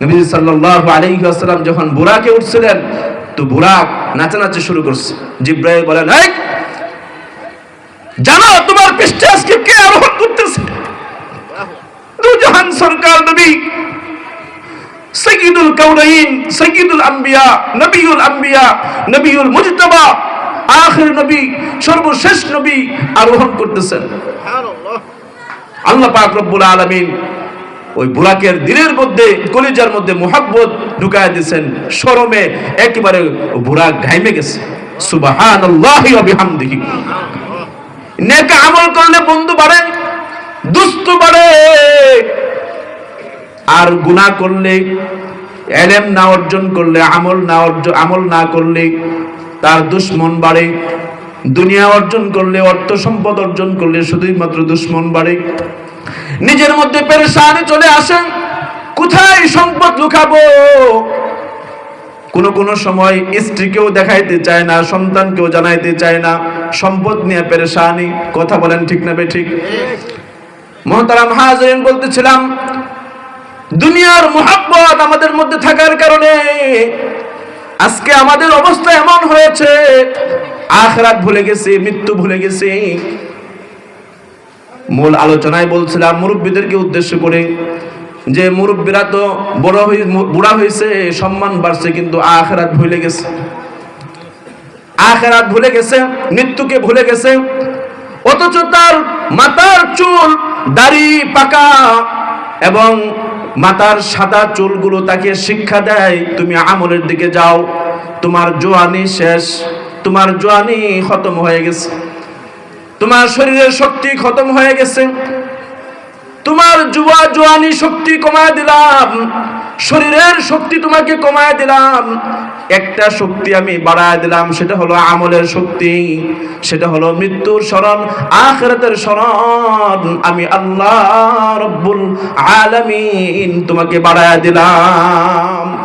নবী সাল্লাল্লাহু আলাইহি ওয়াসাল্লাম যখন বুরাকে উঠছিলেন তো বুরাক নাচানাচি শুরু করছে। জিব্রাইল বলেন জানো তোমার পৃষ্ঠে আজকে কে আরোহণ করতেছে? দুজাহান সরকার নবী সৈয়দুল কাউনাইন সৈয়দুল আম্বিয়া নবিউল আম্বিয়া নবিউল মুজতাবা আখির নবী সর্বশেষ নবী আরোহণ করতেছেন। আল্লাহ পাক রব্বুল আলামিন ওই বুরাকের দিনের মধ্যে, কলিজার মধ্যে মোহাব্বত ঢুকায় দিয়েছেন। শরমে একেবারে বুরাক ঘাইমে গেছে। নেক আমল করলে বন্ধু বাড়ে বাড়ে। আর গুনাহ করলে, এলেম না অর্জন করলে, আমল না অর্জন আমল না করলে তার দুশ্মন বাড়ে। দুনিয়া অর্জন করলে, অর্থ সম্পদ অর্জন করলে শুধুই মাত্র দুশ্মন বাড়ে। নিজের মধ্যে পেরেশানি চলে আসে, কোথায় সম্পদ লুকাবো? কোন কোন সময় স্ত্রীকেও দেখাইতে চায় না, সন্তানকেও জানাইতে চায় না, সম্পদ নিয়ে পেরেশানি, কথা বলেন ঠিক না ঠিক মহতারাম হাজরিন বলতেছিলাম, দুনিয়ার মোহাব্বত আমাদের মধ্যে থাকার কারণে আজকে আমাদের অবস্থা এমন হয়েছে, আখরাত ভুলে গেছি, মৃত্যু ভুলে গেছি। মূল আলোচনায় বলছিলাম, মুরব্বীদেরকে উদ্দেশ্য করে যে মুরব্বীরা তো বড় হয়ে বুড়া হয়েছে সম্মান বাড়ছে, কিন্তু আখরাত ভুলে গেছে। আখরাত ভুলে গেছে, মৃত্যুকে ভুলে গেছে, অথচ তার মাথার চুল দাড়ি পাকা এবং মাথার সাদা চুলগুলো তাকে শিক্ষা দেয়, তুমি আমলের দিকে যাও, তোমার জোয়ানি শেষ, তোমার জোয়ানি খতম হয়ে গেছে। তোমার শরীরের শক্তি খতম হয়ে গেছে। তোমার জুয়া জোয়ানি শক্তি কমায় দিলাম। শরীরের শক্তি তোমাকে কমায় দিলাম। একটা শক্তি আমি বাড়ায় দিলাম, সেটা হলো আমলের শক্তি। সেটা হলো মৃত্যুর স্মরণ, আখরাতের স্মরণ। আমি আল্লাহ রব্বুল আলামিন তোমাকে বাড়ায় দিলাম।